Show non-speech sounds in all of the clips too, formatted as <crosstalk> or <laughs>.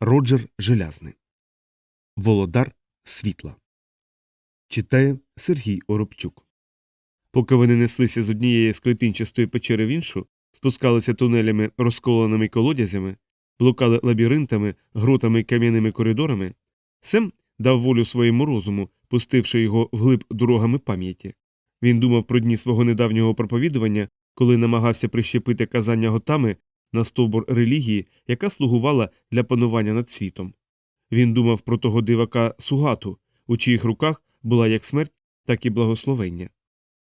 Роджер Желязний. Володар світла. Читає Сергій Оробчук. Поки вони неслися з однієї склепінчастої печери в іншу, спускалися тунелями, розколеними колодязями, блукали лабіринтами, гротами й кам'яними коридорами, Сем дав волю своєму розуму, пустивши його вглиб дорогами пам'яті. Він думав про дні свого недавнього проповідування, коли намагався прищепити казання готами на стовбур релігії, яка слугувала для панування над світом. Він думав про того дивака Сугату, у чиїх руках була як смерть, так і благословення.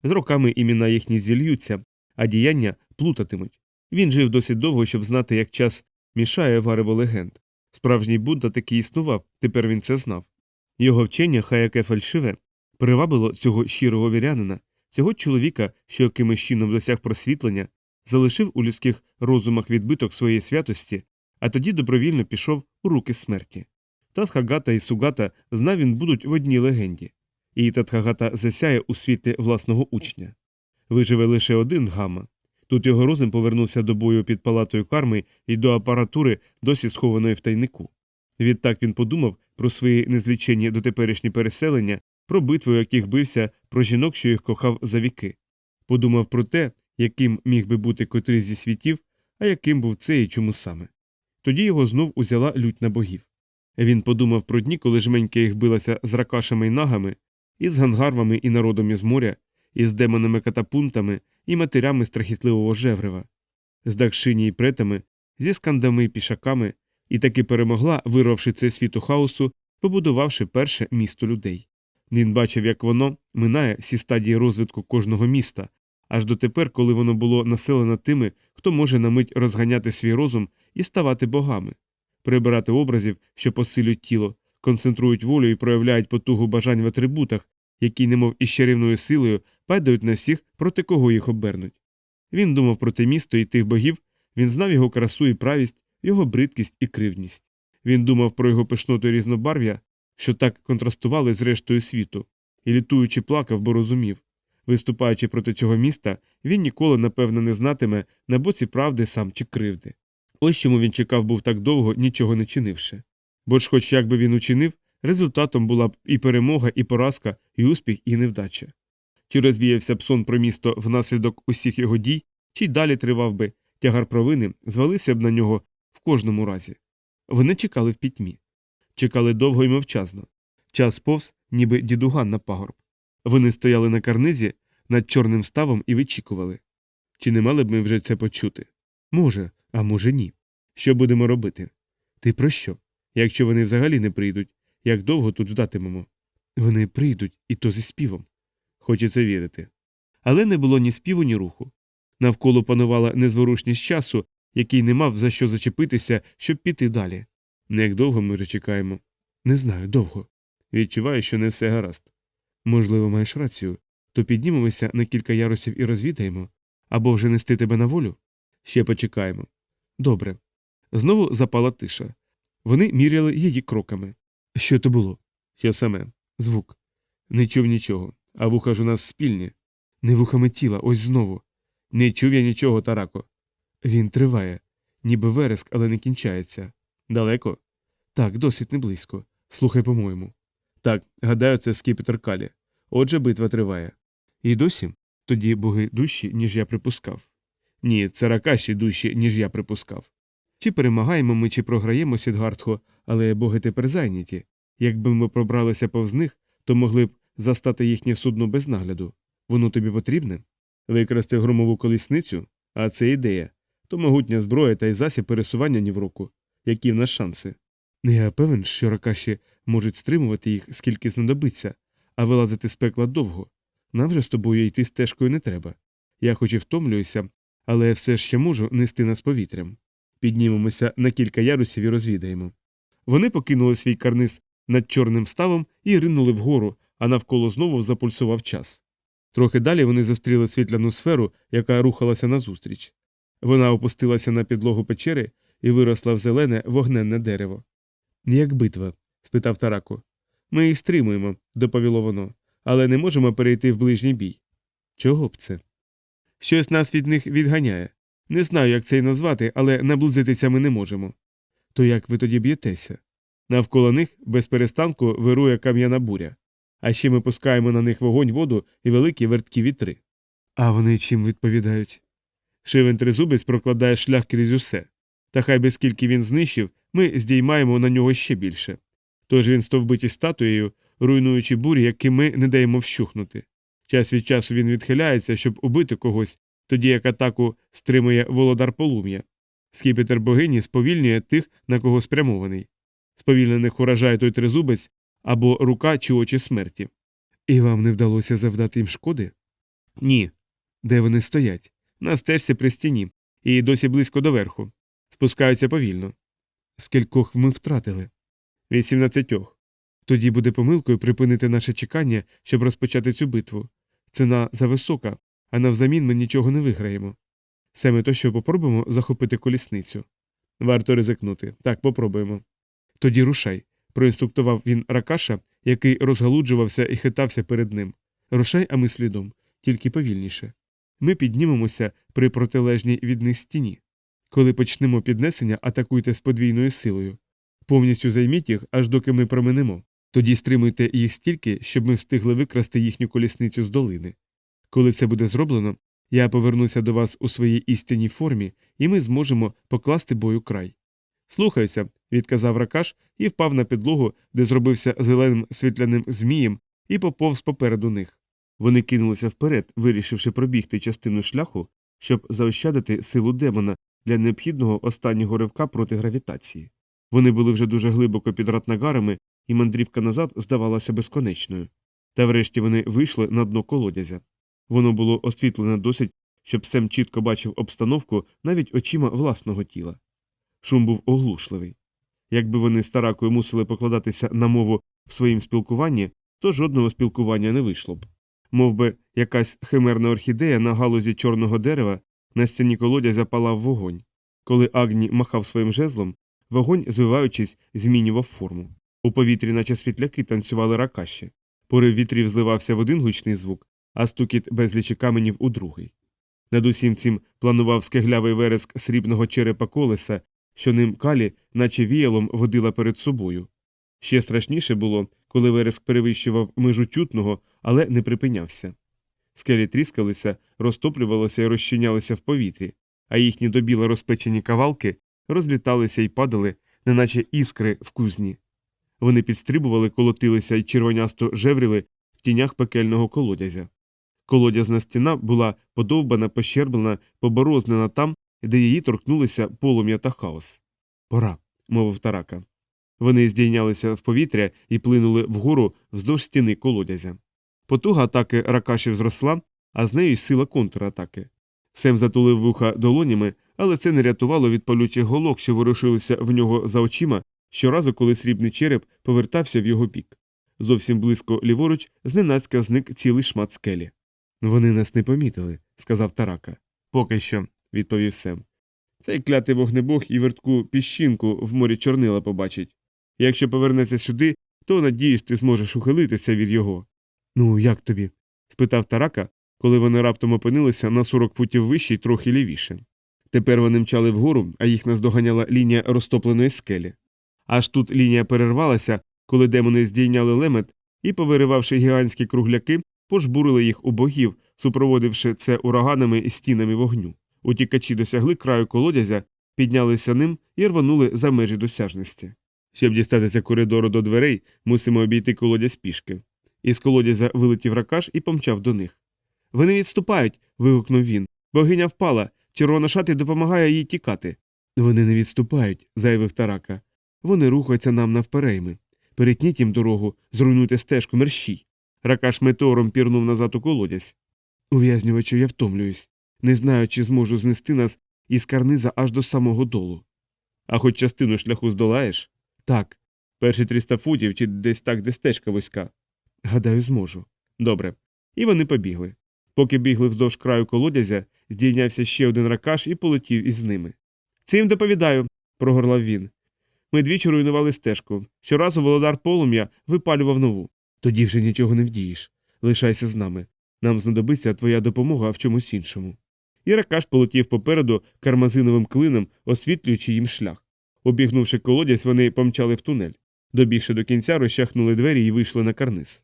З роками імена їхні зільються, а діяння плутатимуть. Він жив досить довго, щоб знати, як час мішає варево легенд. Справжній Будда таки існував, тепер він це знав. Його вчення, хай яке фальшиве, привабило цього щирого вірянина, цього чоловіка, що якимось чином досяг просвітлення, залишив у людських розумах відбиток своєї святості, а тоді добровільно пішов у руки смерті. Татхагата і Сугата знав він будуть в одній легенді, і Татхагата засяє у світлі власного учня. Виживе лише один гама. Тут його розум повернувся до бою під палатою карми і до апаратури, досі схованої в тайнику. Відтак він подумав про свої незліченні дотеперішні переселення, про битви, у яких бився, про жінок, що їх кохав за віки. Подумав про те, яким міг би бути котрий зі світів, а яким був цей і чому саме. Тоді його знов узяла лють на богів. Він подумав про дні, коли жменька їх билася з ракашами й нагами, із гангарвами і народом із моря, із демонами катапунтами і матерями страхітливого жеврева, з дакшині й претами, зі скандами й пішаками, і таки перемогла, вирвавши цей світ у хаосу, побудувавши перше місто людей. Він бачив, як воно минає всі стадії розвитку кожного міста, аж дотепер, коли воно було населено тими, хто може на мить розганяти свій розум і ставати богами, прибирати образів, що посилюють тіло, концентрують волю і проявляють потугу бажань в атрибутах, які, немов із чарівною силою, падають на всіх, проти кого їх обернуть. Він думав про те місто і тих богів, він знав його красу і правість, його бридкість і кривдність. Він думав про його пишноту і різнобарв'я, що так контрастували з рештою світу, і літуючи плакав, бо розумів. Виступаючи проти цього міста, він ніколи, напевно, не знатиме на боці правди сам чи кривди. Ось чому він чекав був так довго, нічого не чинивши. Бо ж, хоч як би він учинив, результатом була б і перемога, і поразка, і успіх, і невдача. Чи розвіявся б сон про місто внаслідок усіх його дій, чи й далі тривав би тягар провини, звалився б на нього в кожному разі. Вони чекали в пітьмі. Чекали довго і мовчазно. Час повз, ніби дідуган на пагорб. Вони стояли на карнизі над чорним ставом і вичікували. Чи не мали б ми вже це почути? Може, а може, ні. Що будемо робити? Ти про що? Якщо вони взагалі не прийдуть, як довго тут ждатимемо? Вони прийдуть, і то зі співом. Хочеться вірити. Але не було ні співу, ні руху. Навколо панувала незворушність часу, який не мав за що зачепитися, щоб піти далі. Не як довго ми вже чекаємо? Не знаю, довго. Відчуваю, що не все гаразд. Можливо, маєш рацію, то піднімемося на кілька ярусів і розвідаємо, або вже нести тебе на волю? Ще почекаємо. Добре. Знову запала тиша. Вони міряли її кроками. Що то було? Що саме? Звук. Не чув нічого, а вуха ж у нас спільні. Не вухами тіла, ось знову. Не чув я нічого, Тарако. Він триває, ніби вереск, але не кінчається. Далеко? Так, досить не близько. Слухай, по-моєму. Так, гадаю, це скіпетр Калі. Отже, битва триває. І досі? Тоді боги дужчі, ніж я припускав. Ні, це ракаші дужчі, ніж я припускав. Чи перемагаємо ми, чи програємо Сідгартхо, але боги тепер зайняті. Якби ми пробралися повз них, то могли б застати їхнє судно без нагляду. Воно тобі потрібне? Викрасти громову колісницю? А це ідея. То могутня зброя та й засіб пересування ні в руку. Які в нас шанси? Я певен, що ракаші можуть стримувати їх, скільки знадобиться, а вилазити з пекла довго. Нам же з тобою йти стежкою не треба. Я хоч і втомлююся, але все ще можу нести нас повітрям. Піднімемося на кілька ярусів і розвідаємо. Вони покинули свій карниз над чорним ставом і ринули вгору, а навколо знову запульсував час. Трохи далі вони зустріли світляну сферу, яка рухалася назустріч. Вона опустилася на підлогу печери і виросла в зелене вогненне дерево. Як битва? спитав Тарако. Ми їх стримуємо, доповіло воно, але не можемо перейти в ближній бій. Чого б це? Щось нас від них відганяє. Не знаю, як це й назвати, але наблизитися ми не можемо. То як ви тоді б'єтеся? Навколо них без перестанку вирує кам'яна буря, а ще ми пускаємо на них вогонь, воду і великі верткі вітри. А вони чим відповідають? Шивен тризубець прокладає шлях крізь усе. Та хай би скільки він знищив, ми здіймаємо на нього ще більше. Тож він стовбить статуєю, руйнуючи бурі, які ми не даємо вщухнути. Час від часу він відхиляється, щоб убити когось, тоді як атаку стримує володар полум'я. Скіпетр богині сповільнює тих, на кого спрямований. Сповільнених уражає той тризубець або рука чи очі смерті. І вам не вдалося завдати їм шкоди? Ні. Де вони стоять? На стежці при стіні, і досі близько до верху. Спускаються повільно. Скількох ми втратили? Вісімнадцятьох. Тоді буде помилкою припинити наше чекання, щоб розпочати цю битву. Ціна зависока, а навзамін ми нічого не виграємо. Саме то, що попробуємо захопити колісницю. Варто ризикнути. Так, попробуємо. Тоді рушай, проінструктував він ракаша, який розгалуджувався і хитався перед ним. Рушай, а ми слідом, тільки повільніше. Ми піднімемося при протилежній від них стіні. Коли почнемо піднесення, атакуйте з подвійною силою. Повністю займіть їх, аж доки ми проминемо. Тоді стримуйте їх стільки, щоб ми встигли викрасти їхню колісницю з долини. Коли це буде зроблено, я повернуся до вас у своїй істинній формі, і ми зможемо покласти бою край. Слухаюся, відказав ракаш і впав на підлогу, де зробився зеленим світляним змієм, і поповз попереду них. Вони кинулися вперед, вирішивши пробігти частину шляху, щоб заощадити силу демона для необхідного останнього ривка проти гравітації. Вони були вже дуже глибоко під ратнагарами, і мандрівка назад здавалася безконечною. Та врешті вони вийшли на дно колодязя. Воно було освітлене досить, щоб Сем чітко бачив обстановку навіть очима власного тіла. Шум був оглушливий. Якби вони з таракою мусили покладатися на мову в своїм спілкуванні, то жодного спілкування не вийшло б. Мов би, якась химерна орхідея на галузі чорного дерева на стіні колодязя палав вогонь. Коли Агні махав своїм жезлом, вогонь, звиваючись, змінював форму. У повітрі, наче світляки, танцювали ракаші. Порив вітрів зливався в один гучний звук, а стукіт безлічі каменів у другий. Над усім цим планував скеглявий вереск срібного черепа колеса, що ним калі, наче віялом, водила перед собою. Ще страшніше було, коли вереск перевищував межу чутного, але не припинявся. Скелі тріскалися, розтоплювалися і розчинялися в повітрі, а їхні добіло розпечені кавалки розліталися і падали, неначе іскри в кузні. Вони підстрибували, колотилися і червонясто жевріли в тінях пекельного колодязя. Колодязна стіна була подовбана, пощерблена, поборознена там, де її торкнулися полум'я та хаос. Пора, мовив тарака. Вони здійнялися в повітря і плинули вгору вздовж стіни колодязя. Потуга атаки ракашів зросла, а з нею й сила контратаки. Сем затулив вуха долонями, але це не рятувало від палючих голок, що ворушилися в нього за очима щоразу, коли срібний череп повертався в його бік. Зовсім близько ліворуч зненацька зник цілий шмат скелі. Вони нас не помітили, сказав тарака. Поки що, відповів Сем. Цей клятий вогнебог і вертку піщинку в морі чорнила побачить. Якщо повернеться сюди, то надіюсь, ти зможеш ухилитися від його. Ну, як тобі? спитав тарака, коли вони раптом опинилися на 40 футів вище й трохи лівіше. Тепер вони мчали вгору, а їх наздоганяла лінія розтопленої скелі. Аж тут лінія перервалася, коли демони здійняли лемет і, повиривавши гігантські кругляки, пожбурили їх у богів, супроводивши це ураганами і стінами вогню. Утікачі досягли краю колодязя, піднялися ним і рванули за межі досяжності. Щоб дістатися коридору до дверей, мусимо обійти колодязь пішки. Із колодязя вилетів ракаш і помчав до них. Вони відступають. вигукнув він. Богиня впала. Червона шати допомагає їй тікати. Вони не відступають, заявив тарака. Вони рухаються нам навперейми. Перетніть їм дорогу, зруйнуйте стежку, мерщій. Ракаш метеором пірнув назад у колодязь. Ув'язнювачу, я втомлююсь. Не знаю, чи зможу знести нас із карниза аж до самого долу. А хоч частину шляху здолаєш? Так. Перші 300 футів чи десь так, де стежка вузька. Гадаю, зможу. Добре. І вони побігли. Поки бігли вздовж краю колодязя, здійнявся ще один ракаш і полетів із ними. Цим доповідаю, прогорлав він. Ми двічі руйнували стежку. Щоразу володар полум'я випалював нову. Тоді вже нічого не вдієш. Лишайся з нами. Нам знадобиться твоя допомога в чомусь іншому. І ракаш полетів попереду кармазиновим клином, освітлюючи їм шлях. Обігнувши колодязь, вони помчали в тунель. Добігши до кінця, розчахнули двері і вийшли на карниз.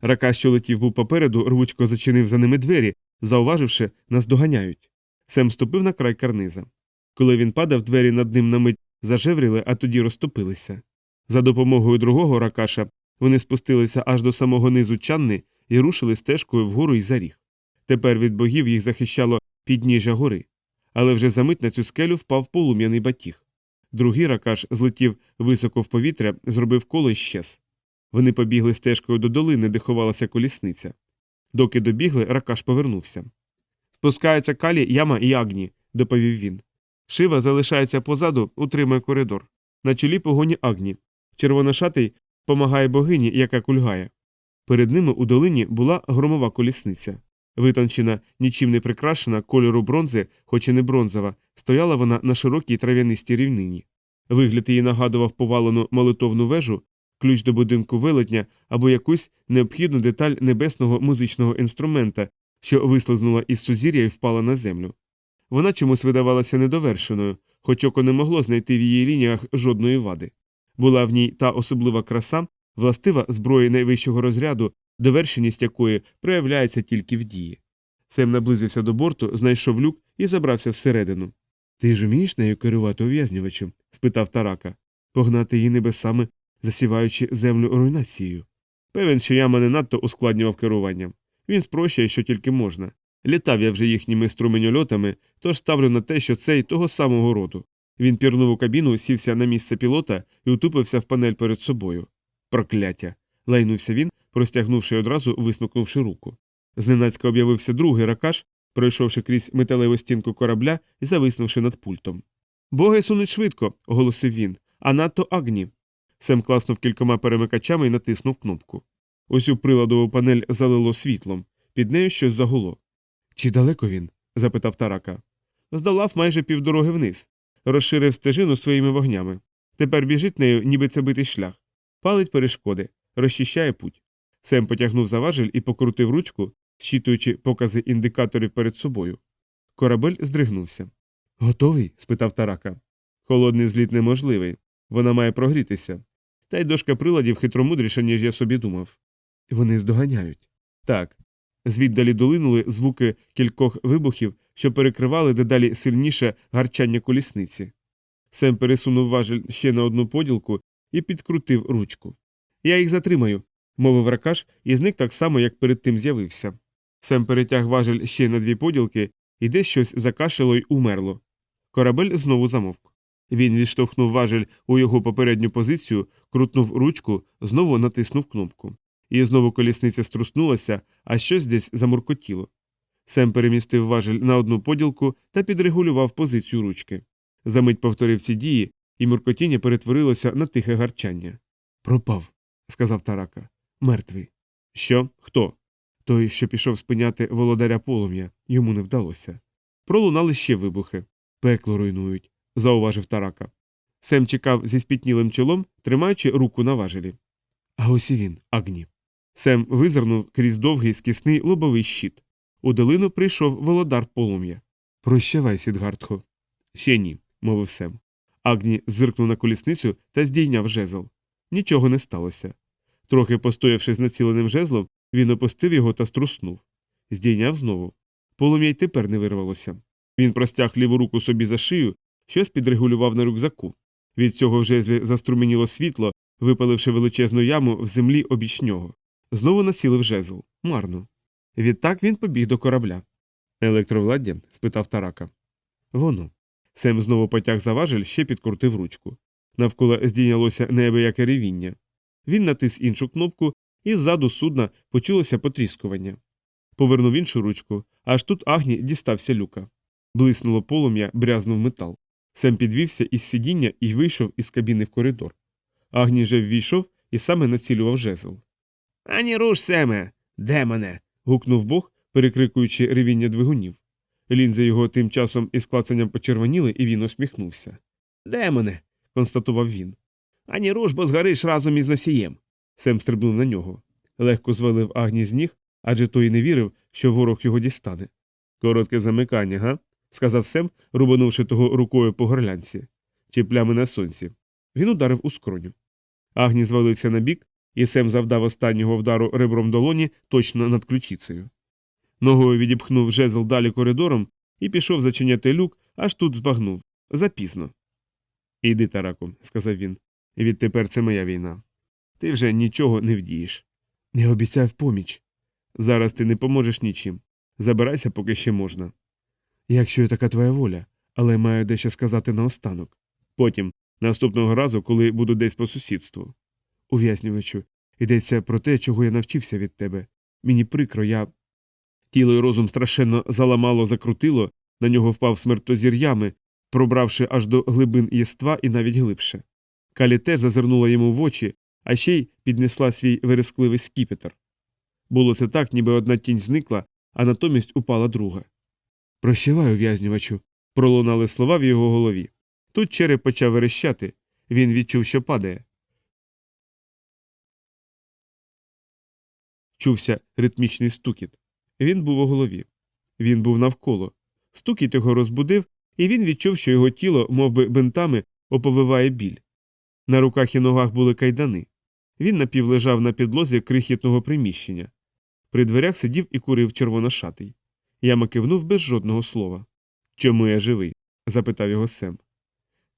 Рака, що летів був попереду, рвучко зачинив за ними двері, зауваживши, нас доганяють. Сем ступив на край карниза. Коли він падав, двері над ним на мить зажевріли, а тоді розтопилися. За допомогою другого ракаша вони спустилися аж до самого низу чанни і рушили стежкою вгору й за ріг. Тепер від богів їх захищало підніжжя гори. Але вже за мить на цю скелю впав полум'яний батіг. Другий ракаш злетів високо в повітря, зробив коло і щез. Вони побігли стежкою до долини, де ховалася колісниця. Доки добігли, ракаш повернувся. Спускаються калі, яма і агні, доповів він. Шива залишається позаду, утримує коридор. На чолі погоні агні. Червоношатий помагає богині, яка кульгає. Перед ними у долині була громова колісниця. Витончена, нічим не прикрашена кольору бронзи, хоч і не бронзова, стояла вона на широкій трав'янистій рівнині. Вигляд її нагадував повалену молитовну вежу, ключ до будинку велетня або якусь необхідну деталь небесного музичного інструмента, що вислизнула із сузір'я і впала на землю. Вона чомусь видавалася недовершеною, хоч око не могло знайти в її лініях жодної вади. Була в ній та особлива краса, властива зброї найвищого розряду, довершеність якої проявляється тільки в дії. Сем наблизився до борту, знайшов люк і забрався всередину. Ти ж умієш нею керувати ув'язнювачем? спитав тарака. Погнати її небесами, засіваючи землю руйнацією. Певен, що яма не надто ускладнював керування. Він спрощує, що тільки можна. Літав я вже їхніми струменьольотами, тож ставлю на те, що цей того самого роду. Він пірнув у кабіну, сівся на місце пілота і утупився в панель перед собою. Прокляття. лайнувся він, простягнувши одразу, висмикнувши руку. Зненацька об'явився другий ракаш, пройшовши крізь металеву стінку корабля і зависнувши над пультом. Боги сунуть швидко, оголосив він, а надто агні. Сем класнув кількома перемикачами і натиснув кнопку. Усю приладову панель залило світлом, під нею щось загуло. Чи далеко він? запитав тарака. Здолав майже півдороги вниз, розширив стежину своїми вогнями. Тепер біжить нею, ніби це битий шлях, палить перешкоди, розчищає путь. Сем потягнув за важель і покрутив ручку, щитуючи покази індикаторів перед собою. Корабель здригнувся. Готовий? спитав тарака. Холодний зліт неможливий. Вона має прогрітися. Та й дошка приладів хитромудріша, ніж я собі думав. Вони здоганяють. Так. Звіддалі долинули звуки кількох вибухів, що перекривали дедалі сильніше гарчання колісниці. Сем пересунув важель ще на одну поділку і підкрутив ручку. Я їх затримаю, мовив ракаш і зник так само, як перед тим з'явився. Сем перетяг важель ще на дві поділки, і десь щось закашило й умерло. Корабель знову замовк. Він відштовхнув важель у його попередню позицію, крутнув ручку, знову натиснув кнопку. І знову колісниця струснулася, а щось десь замуркотіло. Сем перемістив важель на одну поділку та підрегулював позицію ручки. Замить повторив ці дії, і муркотіння перетворилося на тихе гарчання. Пропав, сказав тарака. Мертвий. Що? Хто? Той, що пішов спиняти володаря полум'я, йому не вдалося. Пролунали ще вибухи. Пекло руйнують, зауважив тарака. Сем чекав зі спітнілим чолом, тримаючи руку на важелі. А ось і він, агні. Сем визирнув крізь довгий скісний лобовий щит. У долину прийшов володар полум'я. Прощавай, Сідгартхо. Ще ні, мовив Сем. Агні зиркнув на колісницю та здійняв жезл. Нічого не сталося. Трохи постоявши з націленим жезлом, він опустив його та струснув. Здійняв знову. Полум'я й тепер не вирвалося. Він простяг ліву руку собі за шию, щось підрегулював на рюкзаку. Від цього в жезлі заструменіло світло, випаливши величезну яму в землі обіч нього. Знову націлив жезл. Марно. Відтак він побіг до корабля. Електровладдя? спитав тарака. Воно. Сем знову потяг за важель, ще підкрутив ручку. Навколо здійнялося неабияке ревіння. Він натис іншу кнопку, і ззаду судна почулося потріскування. Повернув іншу ручку, аж тут Агні дістався люка. Блиснуло полум'я, брязнув метал. Сем підвівся із сидіння і вийшов із кабіни в коридор. Агні же ввійшов і саме націлював жезл. Ані руш, Семе. Де мене? гукнув Бог, перекрикуючи ревіння двигунів. Лінзи його тим часом із клацанням почервоніли, і він усміхнувся. Де мене? констатував він. Ані руш, бо згориш разом із носієм. Сем стрибнув на нього. Легко звалив Агні з ніг, адже той не вірив, що ворог його дістане. Коротке замикання, га? Сказав Сем, рубанувши того рукою по горлянці. чи плями на сонці. Він ударив у скроню. Агні звалився на бік, і Сем завдав останнього вдару ребром долоні точно над ключицею. Ногою відіпхнув жезл далі коридором і пішов зачиняти люк, аж тут збагнув. Запізно. Іди, тараку, сказав він. Відтепер це моя війна. Ти вже нічого не вдієш. Не обіцяв поміч. Зараз ти не поможеш нічим. Забирайся, поки ще можна. Якщо є така твоя воля, але маю дещо сказати наостанок. Потім, наступного разу, коли буду десь по сусідству. Ув'язнювачу, йдеться про те, чого я навчився від тебе. Мені прикро, я. Тіло й розум страшенно заламало, закрутило, на нього впав смертозір ями, пробравши аж до глибин єства і навіть глибше. Калі теж зазирнула йому в очі, а ще й піднесла свій верескливий скіпетр. Було це так, ніби одна тінь зникла, а натомість упала друга. Прощавай, ув'язнювачу, пролунали слова в його голові. Тут череп почав верещати. Він відчув, що падає. Чувся ритмічний стукіт. Він був у голові. Він був навколо. Стукіт його розбудив, і він відчув, що його тіло, мов би, бинтами, оповиває біль. На руках і ногах були кайдани. Він напівлежав на підлозі крихітного приміщення. При дверях сидів і курив червоношатий. Яма кивнув без жодного слова. Чому я живий? запитав його Сем.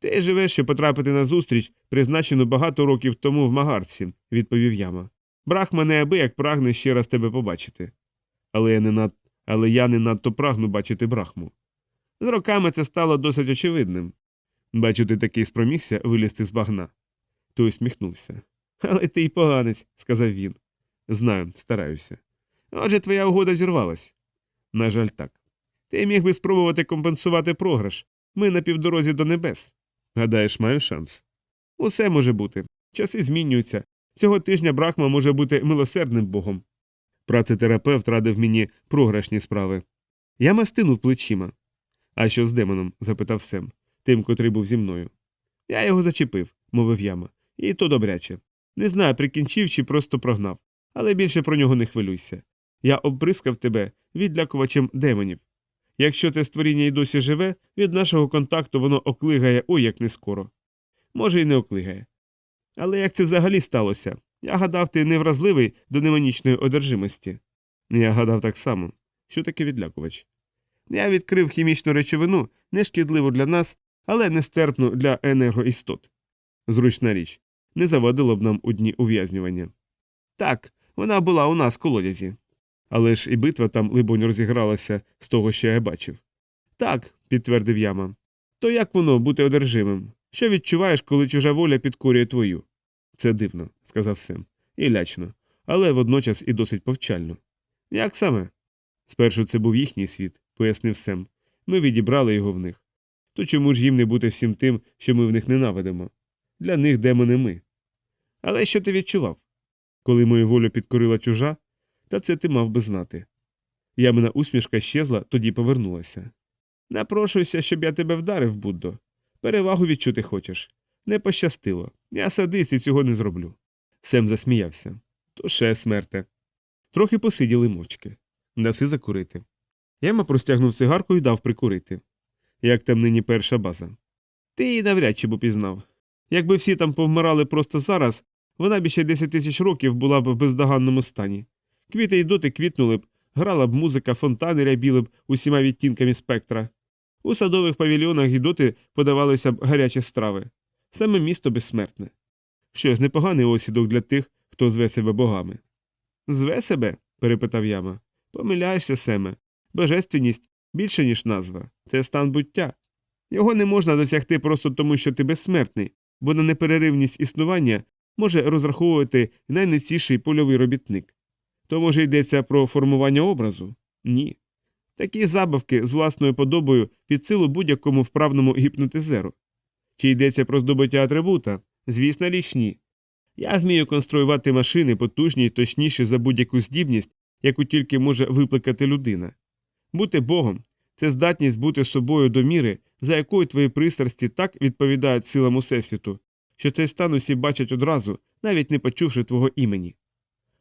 Ти живеш, щоб потрапити на зустріч, призначену багато років тому в магарці, відповів яма. Брахма неабияк прагне ще раз тебе побачити. Але я не над... Але я не надто прагну бачити брахму. З роками це стало досить очевидним. Бачу, ти такий спромігся вилізти з багна. Той усміхнувся. Але ти й поганець, сказав він. Знаю, стараюся. Отже, твоя угода зірвалась. На жаль, так. Ти міг би спробувати компенсувати програш. Ми на півдорозі до небес. Гадаєш, маю шанс. Усе може бути. Часи змінюються. Цього тижня Брахма може бути милосердним богом. Працетерапевт радив мені програшні справи. Я мастинув плечима. А що з демоном? запитав Сем, тим, котрий був зі мною. Я його зачепив, мовив яма, і то добряче. Не знаю, прикінчив чи просто прогнав, але більше про нього не хвилюйся. Я оббризкав тебе відлякувачем демонів. Якщо це створіння й досі живе, від нашого контакту воно оклигає ой як не скоро. Може, й не оклигає. Але як це взагалі сталося? Я гадав, ти невразливий до неманічної одержимості. Я гадав так само. Що таке відлякувач? Я відкрив хімічну речовину, нешкідливу для нас, але нестерпну для енергоістот. Зручна річ, не завадило б нам у дні ув'язнювання. Так, вона була у нас в колодязі. Але ж і битва там, либонь, розігралася з того, що я бачив. Так, підтвердив яма. То як воно бути одержимим? Що відчуваєш, коли чужа воля підкорює твою? Це дивно, сказав Сем. І лячно, але водночас і досить повчально. Як саме? Спершу це був їхній світ, пояснив Сем. Ми відібрали його в них. То чому ж їм не бути всім тим, що ми в них ненавидимо? Для них демони ми. Але що ти відчував? Коли мою волю підкорила чужа, та це ти мав би знати. Ямина усмішка щезла, тоді повернулася. Напрошуйся, щоб я тебе вдарив, Буддо. Перевагу відчути хочеш. Не пощастило. Я садист і цього не зроблю. Сем засміявся. То ще смерте. Трохи посиділи мовчки. Даси закурити. Яма простягнув цигарку і дав прикурити. Як там нині перша база. Ти її навряд чи б упізнав. Якби всі там повмирали просто зараз, вона б ще 10 тисяч років була б в бездоганному стані. Квіти й доти квітнули б, грала б музика, фонтани рябіли б усіма відтінками спектра. У садових павільйонах і доти подавалися б гарячі страви. Саме місто безсмертне. Щось непоганий осідок для тих, хто зве себе богами. Зве себе? перепитав яма. Помиляєшся, Семе. Божественність більше, ніж назва. Це стан буття. Його не можна досягти просто тому, що ти безсмертний, бо на непереривність існування може розраховувати найнеціший польовий робітник. То, може, йдеться про формування образу? Ні. Такі забавки з власною подобою під силу будь-якому вправному гіпнотизеру. Чи йдеться про здобуття атрибута? Звісно, річ ні. Я вмію конструювати машини потужні й точніші за будь-яку здібність, яку тільки може випликати людина. Бути Богом це здатність бути собою до міри, за якою твої пристрасті так відповідають силам Усесвіту, що цей стан усі бачать одразу, навіть не почувши твого імені.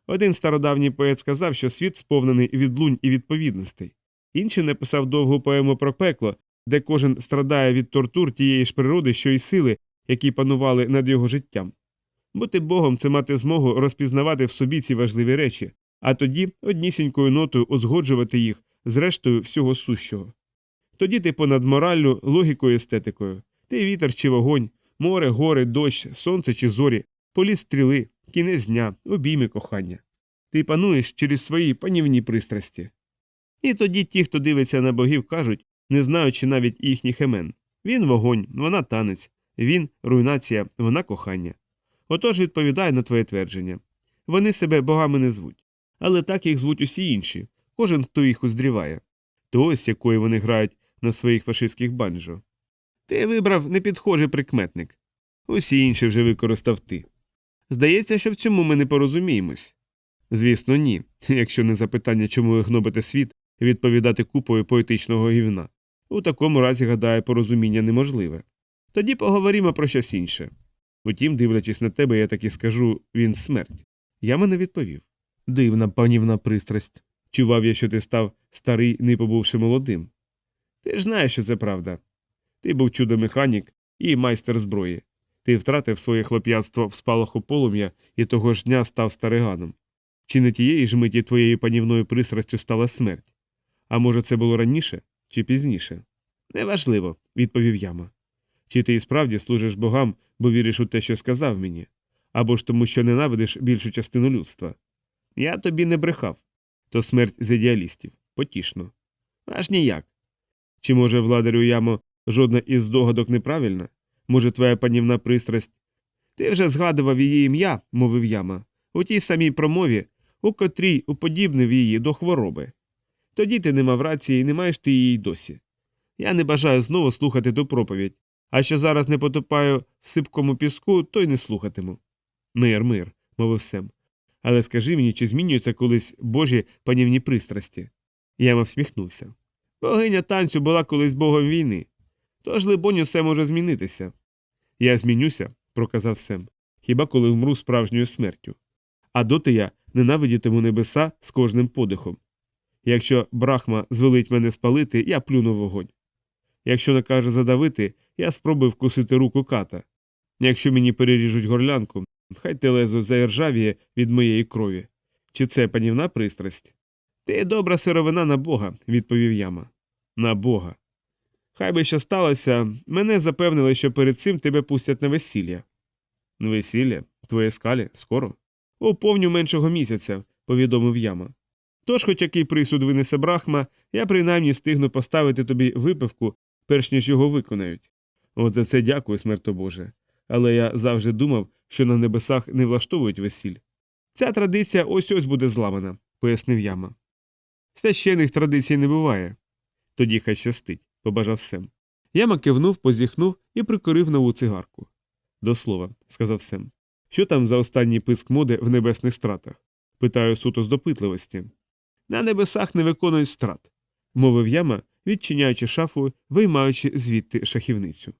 Один стародавній поет сказав, що світ сповнений відлунь і відповідностей. Інший написав довгу поему про пекло, де кожен страдає від тортур тієї ж природи, що й сили, які панували над його життям. Бути Богом це мати змогу розпізнавати в собі ці важливі речі, а тоді однісінькою нотою узгоджувати їх з рештою всього сущого. Тоді ти понад мораллю, логікою, естетикою, ти вітер чи вогонь, море, гори, дощ, сонце чи зорі, поліс стріли, кінець дня, обійми кохання. Ти пануєш через свої панівні пристрасті. І тоді ті, хто дивиться на богів, кажуть, не знаючи навіть їхніх імен він вогонь, вона танець, він руйнація, вона кохання. Отож відповідає на твоє твердження. Вони себе богами не звуть, але так їх звуть усі інші, кожен, хто їх уздріває. То ось якої вони грають на своїх фашистських банджо. Ти вибрав непідхожий прикметник. Усі інші вже використав ти. Здається, що в цьому ми не порозуміємось. Звісно, ні, <laughs> якщо не запитання, чому ви гнобите світ, відповідати купою поетичного гівна. У такому разі, гадаю, порозуміння неможливе. Тоді поговоримо про щось інше. Утім, дивлячись на тебе, я таки скажу він смерть. Я мене відповів. Дивна панівна пристрасть. Чував я, що ти став старий, не побувши молодим. Ти ж знаєш, що це правда. Ти був чудо-механік і майстер зброї. Ти втратив своє хлоп'ятство в спалаху полум'я і того ж дня став стариганом. Чи не тієї ж миті твоєю панівною пристрастю стала смерть? А може, це було раніше чи пізніше? Неважливо, відповів яма. Чи ти і справді служиш богам, бо віриш у те, що сказав мені, або ж тому, що ненавидиш більшу частину людства? Я тобі не брехав. То смерть з ідеалістів. Потішно. Аж ніяк. Чи, може, владарю ямо, жодна із здогадок неправильна? Може, твоя панівна пристрасть? Ти вже згадував її ім'я, мовив яма, у тій самій промові, у котрій уподібнив її до хвороби. Тоді ти не мав рації і не маєш ти її досі. Я не бажаю знову слухати ту проповідь, а що зараз не потопаю в сипкому піску, то й не слухатиму. Мир, мир, мовив Сем. Але скажи мені, чи змінюються колись божі панівні пристрасті? Яма всміхнувся. Богиня танцю була колись богом війни. Тож, либонь, усе може змінитися. Я змінюся, проказав Сем, хіба коли вмру справжньою смертю. А доти я ненавидітиму небеса з кожним подихом. Якщо брахма звелить мене спалити, я плюну вогонь. Якщо накаже задавити, я спробую вкусити руку ката. Якщо мені переріжуть горлянку, хай те лезо заіржавіє від моєї крові. Чи це панівна пристрасть? Ти добра сировина на Бога, відповів яма. На Бога. Хай би що сталося, мене запевнили, що перед цим тебе пустять на весілля. Весілля? Твоє скалі? Скоро? У повню меншого місяця, повідомив яма. Тож, хоч який присуд винесе брахма, я принаймні встигну поставити тобі випивку, перш ніж його виконають. От за це дякую, смерто Боже. Але я завжди думав, що на небесах не влаштовують весіль. Ця традиція ось ось буде зламана, пояснив яма. Священих традицій не буває. Тоді хай щастить, побажав Сем. Яма кивнув, позіхнув і прикорив нову цигарку. До слова, сказав Сем. Що там за останній писк моди в небесних стратах? Питаю суто з допитливості. На небесах не виконують страт, мовив яма, відчиняючи шафу, виймаючи звідти шахівницю.